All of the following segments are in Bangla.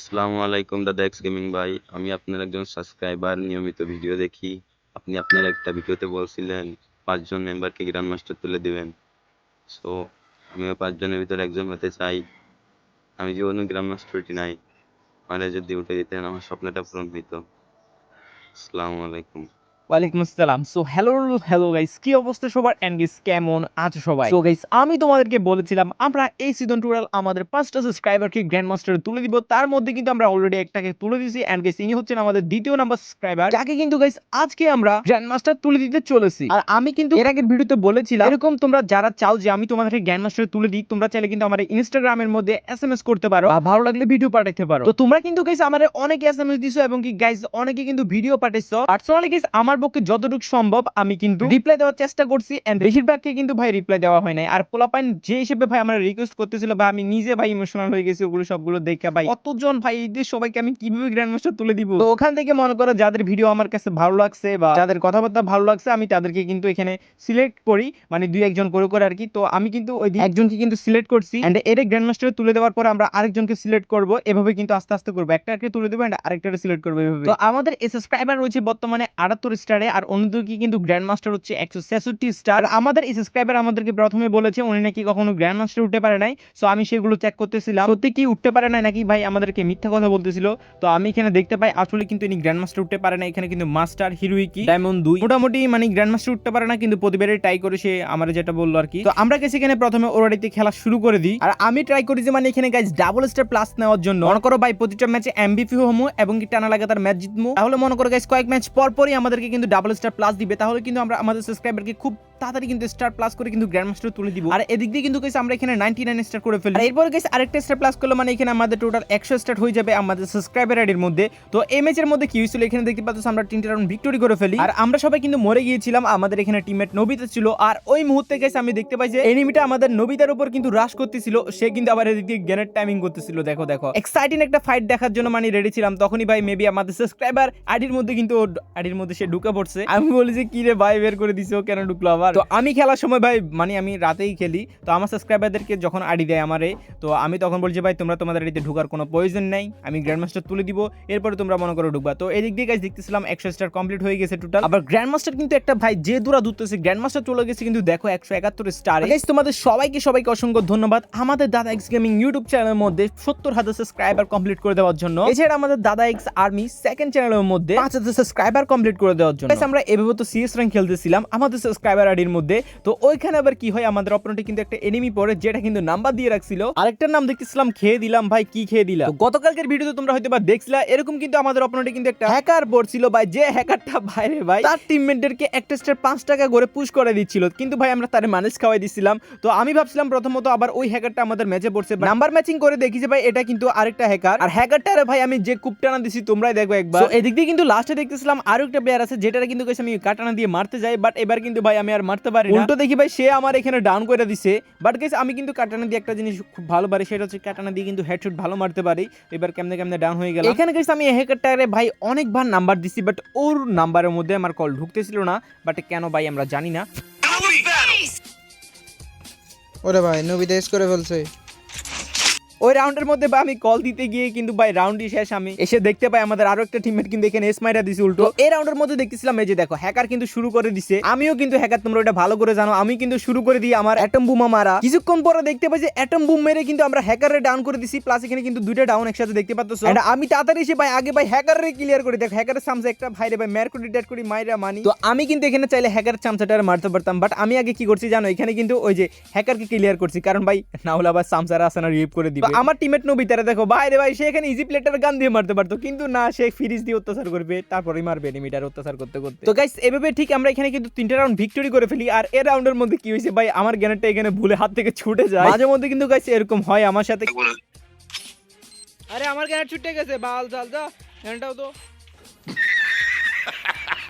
আসসালামু আলাইকুম দাদা এক্স গেমিং ভাই। আমি আপনার একজন সাবস্ক্রাইবার নিয়মিত ভিডিও দেখি। আপনি আপনার একটা ভিডিওতে বলছিলেন, পাঁচজন মেম্বারকে গ্র্যান্ড মাস্টার তুলে দিবেন। সো আমি ওই পাঁচজনের ভিতরে একজন হতে চাই। আমি জীবনে গ্র্যান্ড মাস্টারটি নাই মানে যদি উঠে দিতেন আমার স্বপ্নটা পূরণ হইতো। আসসালামু আলাইকুম। ওয়ালাইকুম আসসালাম। সো হ্যালো হ্যালো গাইস কি অবস্থা সবার? এন্ড গাইস কেমন আছো সবাই? সো গাইস আমি তোমাদেরকে বলেছিলাম আমরা এই সিজন টুরাল আমাদের পাঁচটা সাবস্ক্রাইবারকে গ্র্যান্ড মাস্টার তুলে দিব। তার মধ্যে কিন্তু আমরা অলরেডি একটাকে তুলে দিয়েছি। এন্ড গাইস ইনি হচ্ছেন আমাদের দ্বিতীয় নাম্বার সাবস্ক্রাইবার যাকে কিন্তু গাইস আজকে আমরা গ্র্যান্ড মাস্টার তুলে দিতে চলেছি। আর আমি কিন্তু এর আগের ভিডিওতে বলেছিলাম এরকম তোমরা যারা চাও যে আমি তোমাদেরকে গ্র্যান্ড মাস্টার তুলে দিই তোমরা চাইলে কিন্তু আমার ইনস্টাগ্রামের মধ্যে এসএমএস করতে পারো। বা ভালো লাগলে ভিডিও পাঠাতে পারো। তো তোমরা কিন্তু গাইস আমারে অনেকে এসএমএস দিছো এবং কি গাইস অনেকে কিন্তু ভিডিও পাঠাইছো। পার্সোনালি গাইস আমার পক্ষে যতটুকু সম্ভব আমি কিন্তু রিপ্লাই দেওয়ার চেষ্টা করছি এন্ড বেশিরভাগকে কিন্তু ভাই রিপ্লাই দেওয়া হয় নাই। আর পোলাপাইন যে হিসেবে ভাই আমার রিকোয়েস্ট করতেছিল ভাই আমি নিজে ভাই ইমোশনাল হয়ে গেছি, ওগুলো সবগুলো দেখে ভাই কতজন ভাই এদের সবাইকে আমি কীভাবে গ্র্যান্ড মাস্টার তুলে দিব? তো ওখান থেকে মনে করো যাদের ভিডিও আমার কাছে ভালো লাগছে বা যাদের কথাবার্তা ভালো লাগছে, আমি তাদেরকে কিন্তু এখানে সিলেক্ট করি মানে দুই একজন করে করে আর কি। তো আমি কিন্তু ওই একজনকে কিন্তু সিলেক্ট করছি এন্ড এর গ্র্যান্ড মাস্টারে তুলে দেওয়ার পর আমরা আরেকজনকে সিলেক্ট করব, এভাবে কিন্তু আস্তে আস্তে করব। একটা একটা তুলে দেবো এন্ড আরেকটা সিলেক্ট করব এভাবে। তো আমাদের সাবস্ক্রাইবার রয়েছে বর্তমানে আটাত্তর স্টারে আর অন্যদিকে কিন্তু গ্র্যান্ড মাস্টার হচ্ছে একশো ছেষট্টি স্টার আমাদের এই সাবস্ক্রাইবার আমাদেরকে প্রথমে বলেছে, উনি নাকি কখনো গ্র্যান্ড মাস্টার উঠতে পারে নাই। সো আমি সেগুলো চেক করতেছিলাম। সত্যি কি উঠতে পারে নাই নাকি ভাই? আমাদেরকে মিথ্যা কথা বলতেছিল। তো আমি এখানে দেখতে পাই, আসলে কিন্তু ইনি গ্র্যান্ড মাস্টার উঠতে পারে না এখানে কিন্তু মাস্টার হিরোইকি ডায়মন্ড দুই। মোটামুটি মানে গ্র্যান্ড মাস্টার উঠতে পারে না, কিন্তু প্রতিবারই ট্রাই করে সে আমার যেটা বলল আর কি। তো আমরা গেছি এখানে প্রথমে ওরাডিতে খেলা শুরু করে দিই। আর আমি ট্রাই করি যে মানে এখানে গাইজ ডাবল স্টার প্লাস নেওয়ার জন্য। মনে করো ভাই, প্রতিটা ম্যাচে এমবিপি হমু এবং কি টানা লাগাতার ম্যাচ জিতমু। তাহলে মনে করো গাইজ কয়েক ম্যাচ পর পরই আমাদেরকে কিন্তু ডাবল স্টার প্লাস দিবে তাহলে কিন্তু আমরা আমাদের সাবস্ক্রাইবারকে খুব তাড়াতাড়ি কিন্তু স্টার প্লাস করে কিন্তু গ্র্যান্ড মাস্টার তুলে দিব। আর এদিক দিয়ে কিন্তু গাইস আমরা এখানে 99 স্টার করে ফেলি। এরপর গাইস আরেকটা স্টার প্লাস করলে মানে এখানে আমাদের টোটাল 100 স্টার হয়ে যাবে আমাদের সাবস্ক্রাইবার আইডির মধ্যে। তো এই ম্যাচের মধ্যে কি হয়েছিল এখানে দেখতে পাচ্ছ আমরা তিনটা রাউন্ড ভিক্টরি করে ফেলি। আর আমরা সবাই কিন্তু মরে গিয়েছিলাম, আমাদের এখানে টিমমেট নবিতা ছিল। আর ওই মুহূর্তে গাইস আমি দেখতে পাই যে এনিমিটা আমাদের নবিতার উপর কিন্তু রাশ করতেছিল, সে কিন্তু আবার এদিক দিয়ে গ্যানের টাইমিং করতেছিল। দেখো দেখো। এক্সাইটিং একটা ফাইট দেখার জন্য মানে রেডি ছিলাম, তখনই ভাই মেবি আমাদের সাবস্ক্রাইবার আইডির মধ্যে কিন্তু আইডির মধ্যে সে ঢুকে পড়ছে। আমি বলি যে, কি রে ভাই, বের করে দিছো? কেন ঢুকলো আবার? তো আমি খেলার সময় ভাই মানে আমি রাতেই খেলি। তো আমার সাবস্ক্রাইবারদেরকে যখন আইডি দেয় আমারে তো আমি তখন বলছি ভাই তোমরা তোমাদের আইডিতে ঢুকার কোনো প্রয়োজন নাই। আমি গ্র্যান্ড মাস্টার তুলে দিব এরপরে তোমরা মনে করো ঢুকবা। তো এদিক দিয়ে গাইজ দেখতেছিলাম একশো স্টার কমপ্লিট হয়ে গেছে টোটাল আবার গ্র্যান্ড মাস্টার কিন্তু একটা ভাই যে দূরা দূরতেছে গ্র্যান্ড মাস্টার চলে গেছে কিন্তু দেখো একশো একাত্তর স্টার তোমাদের সবাইকে সবাইকে অসংখ্য ধন্যবাদ। আমাদের দাদা এক্স গেমিং ইউটিউব চ্যানেলের মধ্যে সত্তর হাজার সাবস্ক্রাইবার কমপ্লিট করে দেওয়ার জন্য। এছাড়া আমাদের দাদা এক্স আর্মি সেকেন্ড চ্যানেলের মধ্যে পাঁচ হাজার সাবস্ক্রাইবার কমপ্লিট করে দেওয়ার জন্য। আমরা এভাবে তো সিএস র্যাঙ্ক খেলতেছিলাম। আমাদের সাবস্ক্রাইবার আইডির মধ্যে। তো ওইখানে আবার কি হয়, আমাদের অপোনেন্টে কিন্তু একটা এনিমি পড়ে, যেটা কিন্তু নাম্বার দিয়ে রাখছিল। আরেকটার নাম দেখতেছিলাম, খেয়ে দিলাম, ভাই, কি খেয়ে দিলাম গতকালকের ভিডিওতে তোমরা হয়তো বা দেখছিলা, এরকম কিন্তু আমাদের অপোনেন্টে কিন্তু একটা হ্যাকার পড়ছিল ভাই, যে হ্যাকারটা বাইরে ভাই, তার টিমমেটদেরকে একটা স্টার পাঁচ টাকা করে পুশ করে দিচ্ছিল। কিন্তু ভাই, আমরা তার মানুষ খাওয়াই দিচ্ছিলাম তো আমি ভাবছিলাম প্রথমত আবার ওই হ্যাকারটা আমাদের ম্যাচে পড়ছে নাম্বার ম্যাচিং করে দেখি যে ভাই, এটা কিন্তু আরেকটা হ্যাকার আর হ্যাকারটারে ভাই, আমি যে কুপটানা দিছি, তোমরাই দেখো একবার। এদিক দিয়ে কিন্তু লাস্টে দেখতেছিলাম আরও একটা প্লেয়ার আছে যেটা কিন্তু আমি কাটানা দিয়ে মারতে যাই বাট এবার কিন্তু ভাই, আমি আর মারতে পারি উল্টো দেখি ভাই সে আমার এখানে ডাউন করে দিছে। বাট গেছে আমি কিন্তু কাটানা দিয়ে একটা জিনিস খুব ভালো পারি সেটা হচ্ছে কাটানা দিয়ে কিন্তু হেডশুট ভালো মারতে পারি। এবার কেমনে কেমনে ডাউন হয়ে গেল এখানে গেছে আমি হ্যাকারটারে ভাই অনেকবার নাম্বার দিছি বাট ওর নাম্বারের মধ্যে আমার কল ঢুকতেছিল না। বাট কেন ভাই আমরা জানি না। ওরে ভাই নবী দেশ করে ফেলছে। ওই রাউন্ডের মধ্যে ভাই আমি কল দিতে গিয়ে কিন্তু ভাই রাউন্ডই শেষ আমি। এসে দেখতে পাই আমাদের আরও একটা টিমমেট কিন্তু এখানে এসমাইরা দিছে উল্টো। এই রাউন্ডের মধ্যে দেখতেছিলাম এই যে দেখো হ্যাকার কিন্তু শুরু করে দিছে। আমিও কিন্তু হ্যাকার তোমরা এটা ভালো করে জানো। আমি কিন্তু শুরু করে দিই আমার অ্যাটম বুমা মারা। কিছুক্ষণ পরে দেখতে পাই যে অ্যাটম বুম মেরে কিন্তু আমরা হ্যাকারে ডাউন করে দিছি প্লাস এখানে কিন্তু দুইটা ডাউন একসাথে দেখতে পাচ্ছ আমি তাড়াতাড়ি এসে ভাই আগে ভাই হ্যাকারে ক্লিয়ার করে দেখো। হ্যাকারের সামনে একটা ভাই রে ভাই মেয়ার করে ডেট করি মাইরা মানি। তো আমি কিন্তু এখানে চাইলে হ্যাকারের চামচাটা মারতে পারতাম বাট আমি আগে কি করছি জানো এখানে কিন্তু ওই যে হ্যাকারকে ক্লিয়ার করছি। কারণ ভাই না হলে আবার সামসারা আসে না রিভ করে দিবে। আমার টিমেট নবী তারা দেখো বাইরে ভাই সে এখানে ইজি প্লেটার গান দিয়ে মারতে পারতো কিন্তু না সে ফিরিজ দিয়ে অত্যাচার করবে তারপরেই মারবে এনিমিটার অত্যাচার করতে করতে। তো গাইস এভাবে ঠিক আমরা এখানে কিন্তু তিনটা রাউন্ড ভিক্টরি করে ফেলি আর এর রাউন্ডের মধ্যে কি হয়েছে ভাই আমার গ্যানেটটা এখানে ভুলে হাত থেকে ছুটে যায়। মাঝে মধ্যে কিন্তু গাইস এরকম হয় আমার সাথে আরে আমার গ্যানেট ছুটে গেছে বাল জাল যা গ্যানেটটাও তো।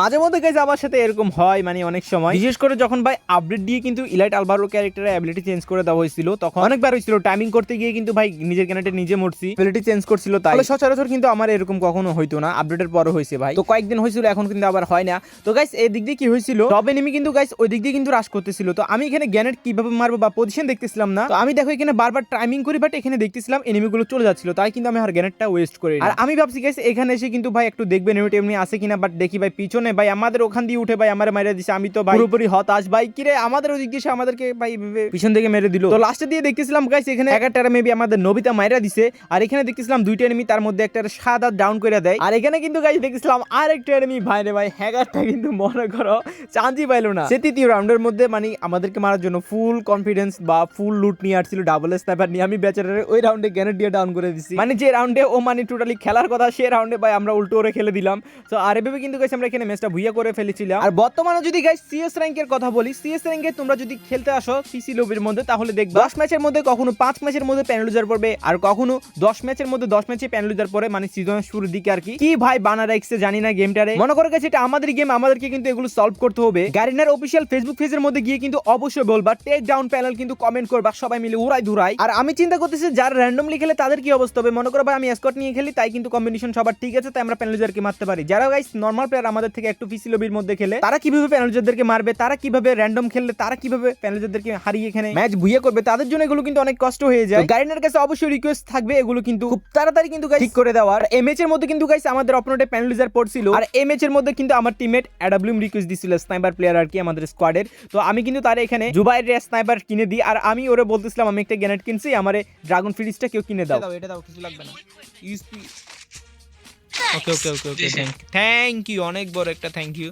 মাঝে মধ্যে গাইজ আমার সাথে এরকম হয় মানে অনেক সময়। বিশেষ করে যখন ভাই আপডেট দিয়ে কিন্তু ইলাইট আলভারো ক্যারেক্টারের অ্যাবিলিটি চেঞ্জ করে দেওয়া হয়েছিল তখন অনেকবার হয়েছিল টাইমিং করতে গিয়ে কিন্তু ভাই নিজের ক্যানেটে নিজে মরছি। অ্যাবিলিটি চেঞ্জ করছিল তাই। সচরাচর কিন্তু আমার এরকম কখনো হইতো না আপডেটের পরে হয়েছে ভাই। তো কয়েকদিন হয়েছিল এখন কিন্তু আবার হয় না। তো গাইস এই দিক দিয়ে কি হয়েছিল? টপ এনিমি কিন্তু গাইস ওই দিক দিয়ে কিন্তু রাশ করতেছিল। তো আমি এখানে গ্যানেট কীভাবে মারবো বা পজিশন দেখতেছিলাম না। তো আমি দেখো এখানে বারবার টাইমিং করি বাট এখানে দেখতেছিলাম এনিমিগুলো চলে যাচ্ছিল তাই কিন্তু আমি আর গ্যানেটটা ওয়েস্ট করি আর আমি ভাবছি গাইস এখানে এসে কিন্তু ভাই একটু দেখবেন এমনি আছে কিনা বাট দেখি ভাই পিছনে ভাই আমাদের ওখান দিয়ে উঠে ভাই আমার মাইরা দিছে। আমি তো ভাই পুরোপুরি হতাশ। ভাই কিরে আমাদের ওই দিক দিয়ে আমাদেরকে ভাই পিছন থেকে মেরে দিল। তো লাস্টে দিয়ে দেখতেছিলাম গাইস এখানে একাটারে মেবি আমাদের নবিতা মাইরা দিছে আর এখানে দেখতেছিলাম দুইটা এনিমি তার মধ্যে একটা সাদা ডাউন করে দেয়। আর এখানে কিন্তু গাইস দেখতেছিলাম আরেকটা এনিমি ভাই রে ভাই হ্যাগারটা কিন্তু মনে করো চান্দি পাইলো না। সে তৃতীয় রাউন্ডের মধ্যে মানে আমাদেরকে মারার জন্য ফুল কনফিডেন্স বা ফুল লুট নিয়ে আসছিল ডাবল স্নাইপার নিয়ে। আমি বেচারারে ওই রাউন্ডে গ্যানেট দিয়ে ডাউন করে দিছি। মানে যে রাউন্ডে ও মানে টোটালি খেলার কথা সে রাউন্ডে ভাই আমরা উল্টো করে খেলে দিলাম। তো আর এভাবে কিন্তু গাইস আমরা এখানে ম্যাচটা ভুইয়া করে ফেলেছিলাম। আর বর্তমানে যদি গাইস সিএস র্যাঙ্কের কথা বলি সিএস র্যাঙ্কে তোমরা যদি খেলতে আসো সিসি লবির মধ্যে, তাহলে দেখবে দশ ম্যাচের মধ্যে কখনো পাঁচ ম্যাচের মধ্যে প্যানেলুজার পড়বে, আর কখনো দশ ম্যাচের মধ্যে দশ ম্যাচে প্যানেলুজার পরে মানে সিজনের শুরুর দিকে আর কি। কি ভাই বানা রাখছে জানি না গেমটারে মনে করে গেছে এটা আমাদের গেম আমাদেরকে কিন্তু এগুলো সলভ করতে হবে। গারিনার অফিসিয়াল ফেসবুক পেজের মধ্যে গিয়ে কিন্তু অবশ্যই বলবা টেক ডাউন প্যানেল কিন্তু কমেন্ট করবা, সবাই মিলে উড়াই ধুরাই। আর আমি চিন্তা করতেছি, যারা র্যান্ডমলি খেলে তাদের কি অবস্থা হবে? মনে করো ভাই, আমি স্কট নিয়ে খেলি, তাই কিন্তু কম্বিনেশন সবার ঠিক আছে, তাই আমরা প্যানেলুজারকে মারতে পারি। যারা গাইস নর্মাল প্লেয়ার আমাদের থেকে একটু পিসি লবির মধ্যে খেলে তারা কীভাবে প্যানেলুজারদেরকে মারবে তারা কীভাবে র্যান্ডম খেললে তারা কীভাবে প্যানেলুজারদেরকে হারিয়ে এখানে ম্যাচ ভুইয়ে করবে তাদের জন্য এগুলো কিন্তু অনেক কষ্ট হয়ে যায়। গাইনার কাছে অবশ্যই রিকোয়েস্ট থাকবে এগুলো কিন্তু খুব তাড়াতাড়ি কিন্তু ঠিক করে দেওয়ার। এই এর মধ্যে কিন্তু গাইস আমাদের অপোনেন্টে প্যানেলজার পড়ছিল। আর এই এর মধ্যে কিন্তু আমার টিমমেট অ্যাডাব্লিউম রিকোয়েস্ট দিছিল স্নাইপার প্লেয়ার আর কি আমাদের স্কোয়াডের তো আমি কিন্তু তার এখানে জুবাইয়ের স্নাইপার কিনে দিই। আর আমি ওরে বলতেছিলাম আমি একটা গ্যানেট কিনছি আমারে ড্রাগন ফ্রিজটা কেউ কিনে দাও। এটা দাও কিছু লাগবে না। USP okay okay okay okay thank you অনেক বড় একটা থ্যাংক ইউ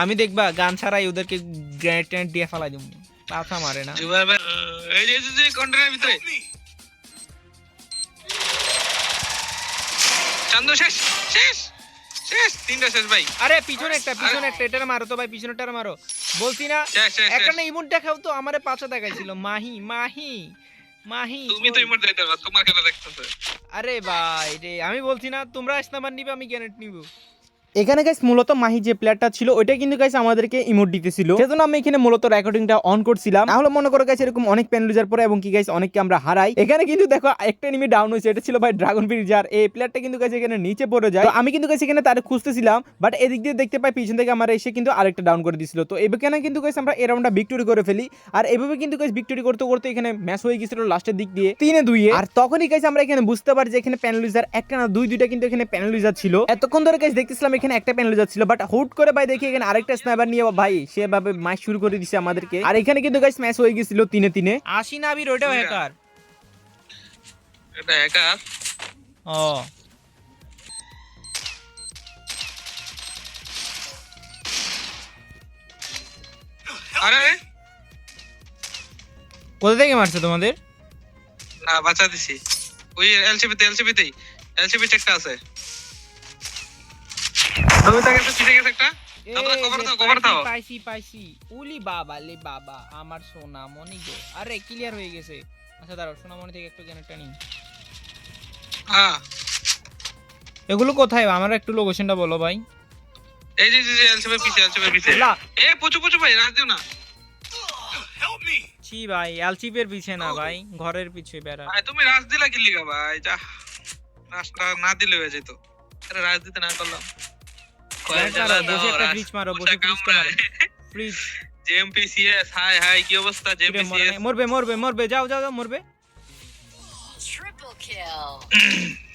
আমি দেখবা গান ছাড়াই ওদেরকে গ্রেনেড টেনেট দিয়ে ফেলাই দিব। পাথা মারে না। জুবাই ভাই এই যে যে কন্টেনারের ভিতরে। চান্দু শেষ শেষ শেষ তিনটা শেষ ভাই। আরে পিছনে একটা পিছনে একটা এটার মারো তো ভাই পিছনেটার মারো। বলছি না একটা না ইমোট দেখাও তো আমারে পাঁচা দেখাইছিল। মাহি মাহি মাহি তুমি তো ইমোট পারো তোমার খেলা দেখতেছে। আরে ভাই রে আমি বলছি না তোমরা স্নাইপার নিবে আমি গ্যানেট নিব এখানে গাইস মূলত মাহি যে প্লেয়ারটা ছিল ওইটা কিন্তু গাইস আমাদেরকে ইমোট দিতেছিল। সেজন্য আমি এখানে মূলত রেকর্ডিংটা অন করছিলাম। তাহলে মনে করো গাইস এরকম অনেক প্যান লুজার পরে এবং কি গাইস অনেককে আমরা হারাই। এখানে কিন্তু দেখো, একটা এনিমি ডাউন হয়েছে, এটা ছিল ভাই ড্রাগন ফিজার এই প্লেয়ারটা কিন্তু গাইস এখানে নিচে পড়ে যায়। তো আমি কিন্তু গাইস এখানে তারে খুঁজতেছিলাম বাট এদিক দিয়ে দেখতে পাই পিছন থেকে আমার এসে কিন্তু আরেকটা ডাউন করে দিছিল। তো এখানে কিন্তু গাইস আমরা এই রাউন্ডটা ভিক্টোরি করে ফেলি। আর এভাবে কিন্তু গাইস ভিক্টোরি করতে করতে এখানে ম্যাচ হয়ে গেছিল লাস্টের দিক দিয়ে তিনে দুইয়ে। আর তখনই গাইস আমরা এখানে বুঝতে পারি যে এখানে প্যানেলিজার একটা না দুই, দুইটা কিন্তু এখানে প্যানেলিজার ছিল। এতক্ষণ ধরে গাইস দেখতেছিলাম একটা প্যানেলিজার ছিল বাট হুট করে ভাই দেখি এখানে আরেকটা স্নাইপার নিয়ে ভাই সেভাবে ম্যাচ শুরু করে দিছে আমাদেরকে। আর এখানে কিন্তু গাইস ম্যাচ হয়ে গেছিল তিনে তিনে। আসি না আবির ওইটাও হ্যাকার এটা একা ও। আরে? কোথা থেকে মারছে তোমাদের? না বাঁচা দিছি। ওই এলসিবিতে এলসিবিতেই এলসিবি একটা আছে। পাইছি পাইছি উলি বাবা লে বাবা আমার সোনা মনি গো। আরে ক্লিয়ার হয়ে গেছে। আচ্ছা দাঁড়াও সোনা মনি থেকে একটু জ্ঞানটা নিই হ্যাঁ। এগুলো কোথায়? আমার একটু লোকেশনটা বলো ভাই। এই যে যে এলসিবি পিছে এলসিবি পিছে এ পুচু পুচু ভাই রাজ দিও না। ছি ভাই পিছে না ভাই ঘরের পিছে বেড়া। ভাই তুমি রাজ দিলা কি লিগা ভাই যা। রাজটা না দিলে হয়ে যেত। আরে রাজ দিতে না করলাম রাজ মারো, বসে একটা fridge মারো, বসে fridge টা মারো। ফ্রিজ জেএমপিসিএস হাই হাই কি অবস্থা জেএমপিসিএস মরবে মরবে মরবে যাও যাও যাও মরবে Triple kill.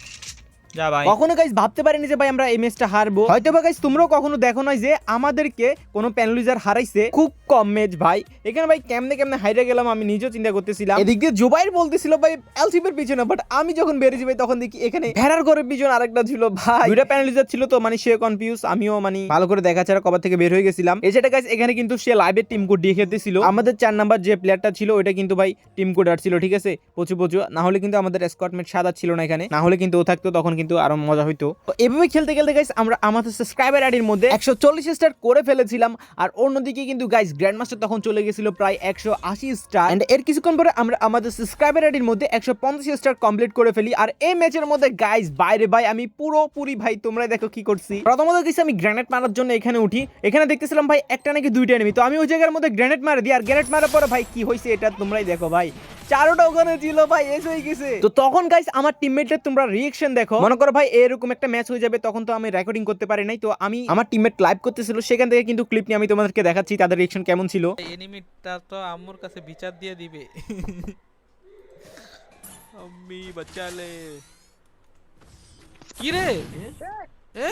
যা ভাই। কখনো গাইস ভাবতে পারিনি যে ভাই আমরা এই ম্যাচটা হারবো। হয়তো বা গাইস তোমরাও কখনো দেখো নয় যে আমাদেরকে কোনো প্যানেলিজার হারাইছে। খুব কম ম্যাচ ভাই। এখানে ভাই কেমনে কেমনে হাইরে গেলাম আমি নিজেও চিন্তা করতেছিলাম। এদিক দিয়ে জুবাইর বলতেছিল ভাই এলসিপের পিছনে বাট আমি যখন বেরিয়েছি ভাই তখন দেখি এখানে ভেড়ার ঘরের পিছনে আরেকটা ছিল ভাই। দুইটা প্যানেলিজার ছিল তো মানে সে কনফিউজ আমিও মানে ভালো করে দেখা ছাড়া কবার থেকে বের হয়ে গেছিলাম। এই যেটা গাইস এখানে কিন্তু সে লাইভের টিম কোড দিয়ে খেলতেছিল। আমাদের চার নাম্বার যে প্লেয়ারটা ছিল ওইটা কিন্তু ভাই টিম কোড আর ছিল ঠিক আছে? প্রচুর প্রচুর। না হলে কিন্তু আমাদের স্কটমেট সাদা ছিল না এখানে। না হলে কিন্তু ও থাকতো তখন কিন্তু আরও মজা হইতো। এভাবে খেলতে খেলতে গাইস আমরা আমাদের সাবস্ক্রাইবার আইডির মধ্যে একশো চল্লিশ স্টার করে ফেলেছিলাম। আর অন্যদিকে কিন্তু গাইস গ্র্যান্ড মাস্টার তখন চলে গেছিল প্রায় একশো আশি স্টার এন্ড এর কিছুক্ষণ পরে আমরা আমাদের সাবস্ক্রাইবার আইডির মধ্যে একশো পঞ্চাশ স্টার কমপ্লিট করে ফেলি। আর এই ম্যাচের মধ্যে গাইস বাইরে ভাই আমি পুরোপুরি ভাই তোমরা দেখো কি করছি। প্রথমত গেছি আমি গ্রেনেড মারার জন্য এখানে উঠি। এখানে দেখতেছিলাম ভাই, একটা নাকি দুইটা এনিমি তো আমি ওই জায়গার মধ্যে গ্রেনেড মারে দিই। আর গ্রেনেড মারার পরে ভাই, কি হয়েছে এটা তোমরাই দেখো ভাই। চারোটা ওখানে ছিল ভাই এসে গেছে। তো তখন গাইস আমার টিমমেটের তোমরা রিয়েকশন দেখো। মনে করো ভাই এরকম একটা ম্যাচ হয়ে যাবে তখন তো আমি রেকর্ডিং করতে পারি নাই তো আমি আমার টিমমেট লাইভ করতেছিল সেখান থেকে কিন্তু ক্লিপ নিয়ে আমি তোমাদেরকে দেখাচ্ছি তাদের রিয়েকশন কেমন ছিল এনিমিটা তো আম্মুর কাছে বিচার দিয়ে দিবে আম্মি বাচ্চালে কি রে এ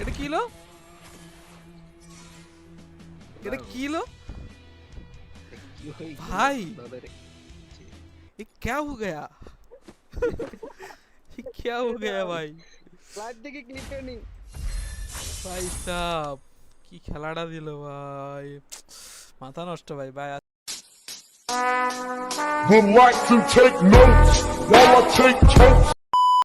এটা কি লো এটা কি লো भाई ये क्या हो गया ये क्या हो गया भाई ভাই সাহ কি খেলাটা দিল ভাই মাথা নষ্ট ভাই ভাই would like to take notes while I take totes.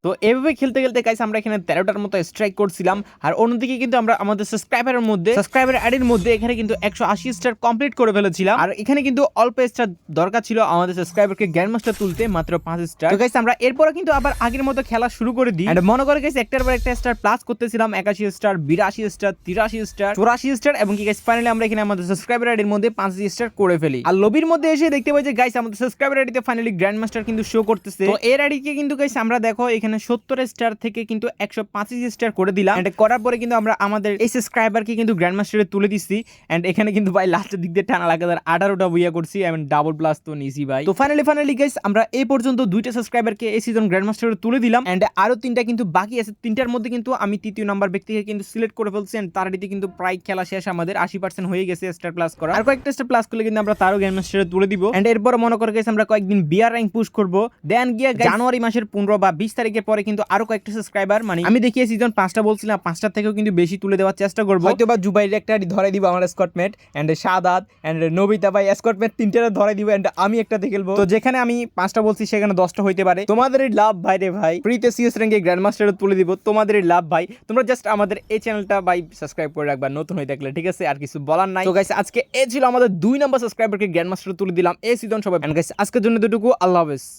তো এভাবে খেলতে খেলতে গাইস আমরা এখানে তেরোটার মতো স্ট্রাইক করছিলাম। আর অন্যদিকে কিন্তু আমরা আমাদের সাবস্ক্রাইবারের মধ্যে সাবস্ক্রাইবার আইডির মধ্যে এখানে কিন্তু একশো আশি স্টার কমপ্লিট করে ফেলেছিলাম। আর এখানে কিন্তু অল্প স্টার দরকার ছিল আমাদের সাবস্ক্রাইবারকে গ্র্যান্ড মাস্টার তুলতে, মাত্র পাঁচ স্টার গাইস আমরা এরপরে কিন্তু আবার আগের মতো খেলা শুরু করে দিই। And মনে করে গাইস একটার পর একটা স্টার প্লাস করতেছিলাম, একাশি স্টার বিরাশি স্টার তিরাশি স্টার চুরাশি স্টার এবং কি গাইস ফাইনালি আমরা এখানে আমাদের সাবস্ক্রাইবার আইডির মধ্যে পাঁচ স্টার করে ফেলি। আর লবির মধ্যে এসে দেখতে পাই যে গাইস আমাদের সাবস্ক্রাইবার আইডিতে ফাইনালি গ্র্যান্ড মাস্টার কিন্তু শো করতেছে। তো এর আইডিকে কিন্তু গাইস আমরা দেখো, এখানে সত্তর স্টার থেকে কিন্তু একশো পঁচিশ স্টার করে দিলাম। এন্ড করার পরে কিন্তু আমরা আমাদের এই সাবস্ক্রাইবারকে কিন্তু গ্র্যান্ড মাস্টারে তুলে দিচ্ছি। এন্ড এখানে কিন্তু ভাই লাস্টের দিক দিয়ে টানা লাগাতার আঠারোটা বইয়া করছি। এবং ডাবল প্লাস তো নিছি ভাই। তো ফাইনালি ফাইনালি গাইস আমরা এই পর্যন্ত দুইটা সাবস্ক্রাইবারকে এই সিজন গ্র্যান্ড মাস্টারে তুলে দিলাম। এন্ড আরও তিনটা কিন্তু বাকি আছে। তিনটার মধ্যে কিন্তু আমি তৃতীয় নাম্বার ব্যক্তিকে কিন্তু সিলেক্ট করে ফেলছি। এন্ড তার আইডিতে কিন্তু প্রায় খেলা শেষ আমাদের। আশি পার্সেন্ট হয়ে গেছে স্টার প্লাস করা আর কয়েকটা স্টার প্লাস করলে কিন্তু আমরা তারও গ্র্যান্ড মাস্টারে তুলে দিব। এন্ড এরপর মনে করে গেছে আমরা কয়েকদিন বিয়ার র্যাঙ্ক পুশ করব। দেন গিয়ে জানুয়ারি মাসের পনেরো বা বিশ তারিখের পরে কিন্তু আরও কয়েকটা সাবস্ক্রাইবার মানে আমি দেখিয়ে সিজন পাঁচটা বলছিলাম পাঁচটার থেকেও কিন্তু বেশি তুলে দেওয়ার চেষ্টা করব। হয়তো বা জুবাইর একটা ধরে দিব আমার squadmate and Sadat and Nabita ভাই স্কটমেট তিনটা ধরে দিব এন্ড আমি একটাতে খেলব। তো যেখানে আমি পাঁচটা বলছি সেখানে দশটা হইতে পারে। তোমাদেরই লাভ ভাই রে ভাই ফ্রিতে সিএস র্যাঙ্কে গ্র্যান্ড মাস্টারে তুলে দিব তোমাদেরই লাভ ভাই তোমরা জাস্ট আমাদের এই চ্যানেলটা ভাই সাবস্ক্রাইব করে রাখবা নতুন হয়ে থাকলে ঠিক আছে? আর কিছু বলার নাই। তো গাইস আজকে এ ছিল আমাদের দুই নম্বর সাবস্ক্রাইবারকে গ্র্যান্ড মাস্টার তুলে দিলাম এই সিজন সবাই গাইস আজকের জন্য দুটুকু আল্লাহ হাফেজ।